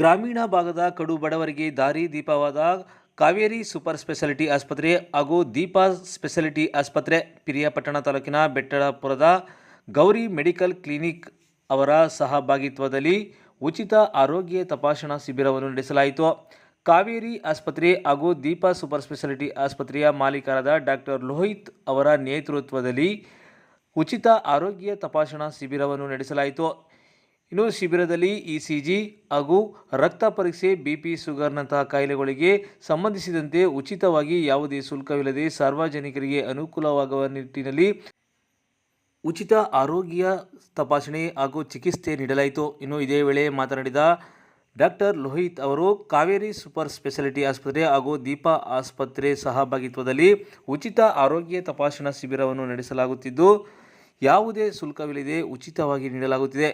ಗ್ರಾಮೀಣ ಭಾಗದ ಕಡು ಬಡವರಿಗೆ ದಾರಿ ದೀಪವಾದ ಕಾವೇರಿ ಸೂಪರ್ ಸ್ಪೆಷಾಲಿಟಿ ಆಸ್ಪತ್ರೆ ಹಾಗೂ ದೀಪಾ ಸ್ಪೆಷಾಲಿಟಿ ಆಸ್ಪತ್ರೆ ಪಿರಿಯಾಪಟ್ಟಣ ತಾಲೂಕಿನ ಬೆಟ್ಟಡಪುರದ ಗೌರಿ ಮೆಡಿಕಲ್ ಕ್ಲಿನಿಕ್ ಅವರ ಸಹಭಾಗಿತ್ವದಲ್ಲಿ ಉಚಿತ ಆರೋಗ್ಯ ತಪಾಸಣಾ ಶಿಬಿರವನ್ನು ನಡೆಸಲಾಯಿತು. ಕಾವೇರಿ ಆಸ್ಪತ್ರೆ ಹಾಗೂ ದೀಪಾ ಸೂಪರ್ ಸ್ಪೆಷಾಲಿಟಿ ಆಸ್ಪತ್ರೆಯ ಮಾಲೀಕರಾದ ಡಾಕ್ಟರ್ ಲೋಹಿತ್ ಅವರ ನೇತೃತ್ವದಲ್ಲಿ ಉಚಿತ ಆರೋಗ್ಯ ತಪಾಸಣಾ ಶಿಬಿರವನ್ನು ನಡೆಸಲಾಯಿತು. ಇನ್ನು ಶಿಬಿರದಲ್ಲಿ ಇ ಸಿ ಜಿ ಹಾಗೂ ರಕ್ತ ಪರೀಕ್ಷೆ ಬಿ ಪಿ ಶುಗರ್ನಂತಹ ಕಾಯಿಲೆಗಳಿಗೆ ಸಂಬಂಧಿಸಿದಂತೆ ಉಚಿತವಾಗಿ ಯಾವುದೇ ಶುಲ್ಕವಿಲ್ಲದೆ ಸಾರ್ವಜನಿಕರಿಗೆ ಅನುಕೂಲವಾಗುವ ನಿಟ್ಟಿನಲ್ಲಿ ಉಚಿತ ಆರೋಗ್ಯ ತಪಾಸಣೆ ಹಾಗೂ ಚಿಕಿತ್ಸೆ ನೀಡಲಾಯಿತು. ಇನ್ನು ಇದೇ ವೇಳೆ ಮಾತನಾಡಿದ ಡಾಕ್ಟರ್ ಲೋಹಿತ್ ಅವರು, ಕಾವೇರಿ ಸೂಪರ್ ಸ್ಪೆಷಾಲಿಟಿ ಆಸ್ಪತ್ರೆ ಹಾಗೂ ದೀಪಾ ಆಸ್ಪತ್ರೆ ಸಹಭಾಗಿತ್ವದಲ್ಲಿ ಉಚಿತ ಆರೋಗ್ಯ ತಪಾಸಣಾ ಶಿಬಿರವನ್ನು ನಡೆಸಲಾಗುತ್ತಿದ್ದು, ಯಾವುದೇ ಶುಲ್ಕವಿಲ್ಲದೆ ಉಚಿತವಾಗಿ ನೀಡಲಾಗುತ್ತಿದೆ.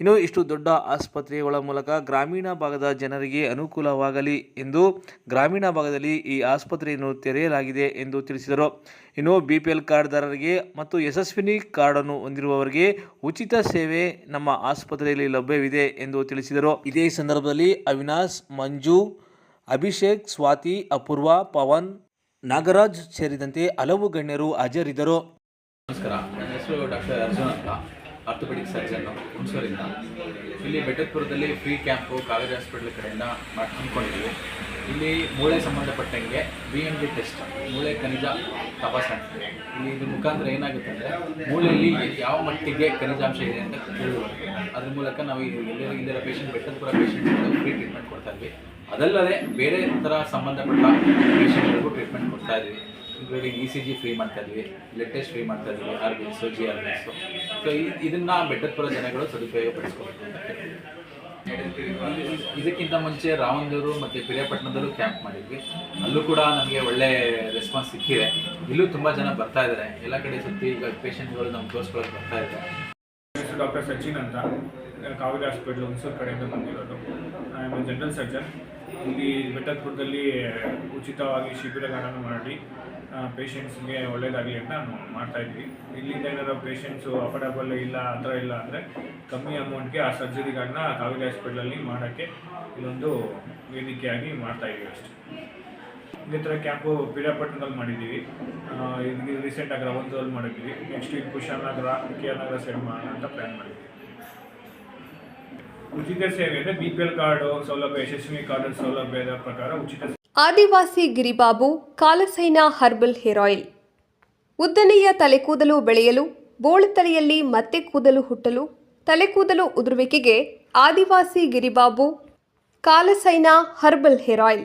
ಇನ್ನು ಇಷ್ಟು ದೊಡ್ಡ ಆಸ್ಪತ್ರೆಗಳ ಮೂಲಕ ಗ್ರಾಮೀಣ ಭಾಗದ ಜನರಿಗೆ ಅನುಕೂಲವಾಗಲಿ ಎಂದು ಗ್ರಾಮೀಣ ಭಾಗದಲ್ಲಿ ಈ ಆಸ್ಪತ್ರೆಯನ್ನು ತೆರೆಯಲಾಗಿದೆ ಎಂದು ತಿಳಿಸಿದರು. ಇನ್ನು ಬಿ ಪಿ ಎಲ್ ಕಾರ್ಡ್ದಾರರಿಗೆ ಮತ್ತು ಯಶಸ್ವಿನಿ ಕಾರ್ಡನ್ನು ಹೊಂದಿರುವವರಿಗೆ ಉಚಿತ ಸೇವೆ ನಮ್ಮ ಆಸ್ಪತ್ರೆಯಲ್ಲಿ ಲಭ್ಯವಿದೆ ಎಂದು ತಿಳಿಸಿದರು. ಇದೇ ಸಂದರ್ಭದಲ್ಲಿ ಅವಿನಾಶ್, ಮಂಜು, ಅಭಿಷೇಕ್, ಸ್ವಾತಿ, ಅಪೂರ್ವ, ಪವನ್, ನಾಗರಾಜ್ ಸೇರಿದಂತೆ ಹಲವು ಗಣ್ಯರು ಹಾಜರಿದ್ದರು. ನಮಸ್ಕಾರ. ನನ್ನ ಹೆಸರು ಡಾಕ್ಟರ್ ಅರ್ಜುನ್ ಅಂತ. ಆರ್ಥೋಪೆಡಿಕ್ ಸರ್ಜನ್ ಹುಣಸೂರಿಂದ ಇಲ್ಲಿ ಬೆಟ್ಟದಪುರದಲ್ಲಿ ಫ್ರೀ ಕ್ಯಾಂಪು ಕಾವೇರಿ ಹಾಸ್ಪಿಟಲ್ ಕಡೆಯಿಂದ ಮಾಡಿ ಹಮ್ಮಿಕೊಂಡಿದ್ದೀವಿ. ಇಲ್ಲಿ ಮೂಳೆ ಸಂಬಂಧಪಟ್ಟಂಗೆ ಬಿ ಎಂ ಡಿ ಟೆಸ್ಟ್ ಮೂಳೆ ಖನಿಜ ತಪಾಸಣೆ. ಇಲ್ಲಿ ಇದ್ರ ಮುಖಾಂತರ ಏನಾಗುತ್ತೆ ಅಂದರೆ ಮೂಳೆಯಲ್ಲಿ ಯಾವ ಮಟ್ಟಿಗೆ ಖನಿಜಾಂಶ ಇದೆ ಅಂತ ತಿಳಿದುಬರುತ್ತೆ ಅದ್ರ ಮೂಲಕ ನಾವು ಇಲ್ಲಿರೋ ಇಲ್ಲಿರೋ patient Bettapura patient free treatment ಕೊಡ್ತಾ ಇದ್ವಿ. ಅದಲ್ಲದೆ ಬೇರೆ ಥರ ಸಂಬಂಧಪಟ್ಟ ಪೇಷಂಟ್ಗಳಿಗೂ ಟ್ರೀಟ್ಮೆಂಟ್ ಕೊಡ್ತಾ ಇದ್ದೀವಿ including E C G free ಮಾಡ್ತಾ ಇದ್ವಿ ಬ್ಲಡ್ ಫ್ರೀ ಮಾಡ್ತಾ ಇದ್ವಿ R B G R B S so ಇದನ್ನ ಬೆಟ್ಟದಪುರ ಜನಗಳು ಸದುಪಯೋಗ ಪಡಿಸ್ಕೊಳ್ತಾರೆ ಇದಕ್ಕಿಂತ ಮುಂಚೆ ರಾವಂದೂರು ಮತ್ತು ಪಿರಿಯಾಪಟ್ಟಣದಲ್ಲೂ ಕ್ಯಾಂಪ್ ಮಾಡಿದ್ವಿ. ಅಲ್ಲೂ ಕೂಡ ನಮಗೆ ಒಳ್ಳೆ ರೆಸ್ಪಾನ್ಸ್ ಸಿಕ್ಕಿದೆ. ಇಲ್ಲೂ ತುಂಬ ಜನ ಬರ್ತಾ ಇದ್ದಾರೆ. ಎಲ್ಲ ಕಡೆ ಸುತ್ತಿ ಈಗ ಪೇಷಂಟ್ಗಳು ನಮ್ಗೆ ತೋರಿಸ್ಕೊಳ್ಳೋಕೆ ಬರ್ತಾ ಇದ್ದಾರೆ. ಡಾಕ್ಟರ್ ಸಚಿನ್ ಅಂತ ಕಾವೇರಿ ಹಾಸ್ಪಿಟ್ಲ್ ಹುಣಸೂರು ಕಡೆಯಿಂದ ಬಂದಿರೋದು. ನಾನು ಜನರಲ್ ಸರ್ಜನ್ ಇಲ್ಲಿ ಬೆಟ್ಟದಪುರದಲ್ಲಿ ಉಚಿತವಾಗಿ ಶಿಬಿರಗಳನ್ನು ಮಾಡಿ ಪೇಷಂಟ್ಸ್ಗೆ ಒಳ್ಳೆಯದಾಗಲಿ ಅಂತ ನಾನು ಮಾಡ್ತಾಯಿದ್ವಿ ಇಲ್ಲಿಂದ ಏನಾದರೂ ಪೇಷಂಟ್ಸು ಅಫರ್ಡಬಲ್ ಇಲ್ಲ, ಆ ಥರ ಇಲ್ಲ ಅಂದರೆ ಕಮ್ಮಿ ಅಮೌಂಟ್ಗೆ ಆ ಸರ್ಜರಿಗಳನ್ನ ಕಾವೇರಿ ಹಾಸ್ಪಿಟ್ಲಲ್ಲಿ ಮಾಡೋಕ್ಕೆ ಇದೊಂದು ವೇದಿಕೆಯಾಗಿ ಮಾಡ್ತಾಯಿದ್ವಿ ಅಷ್ಟೇ. ಇದೇ ಥರ ಕ್ಯಾಂಪು ಪಿರಿಯಾಪಟ್ಟಣದಲ್ಲಿ ಮಾಡಿದ್ದೀವಿ. ರೀಸೆಂಟಾಗಿ ರವಂತದಲ್ಲಿ ಮಾಡಿದ್ವಿ. ನೆಕ್ಸ್ಟ್ ಇದು ಕುಶಾಲನಗರ ಕೆ ಆರ್ ನಗರ ಸೈಡ್ ಮಾಡೋಣ ಅಂತ ಪ್ಲ್ಯಾನ್ ಮಾಡಿದ್ವಿ. ಉಚಿತ ಸೇವೆ ಅಂದರೆ ಬಿ ಪಿ ಎಲ್ ಕಾರ್ಡು ಸೌಲಭ್ಯ, ಯಶಸ್ವಿ ಕಾರ್ಡ್ ಸೌಲಭ್ಯದ ಪ್ರಕಾರ ಉಚಿತ ಆದಿವಾಸಿ ಗಿರಿಬಾಬು, ಕಾಲಸೈನ ಹರ್ಬಲ್ ಹೇರ್ ಆಯಿಲ್. ಉದ್ದನೆಯ ತಲೆಕೂದಲು ಬೆಳೆಯಲು, ಬೋಳು ತಲೆಯಲ್ಲಿ ಮತ್ತೆ ಕೂದಲು ಹುಟ್ಟಲು, ತಲೆಕೂದಲು ಉದುರುವಿಕೆಗೆ ಆದಿವಾಸಿ ಗಿರಿಬಾಬು, ಕಾಲಸೈನ ಹರ್ಬಲ್ ಹೇರ್ ಆಯಿಲ್.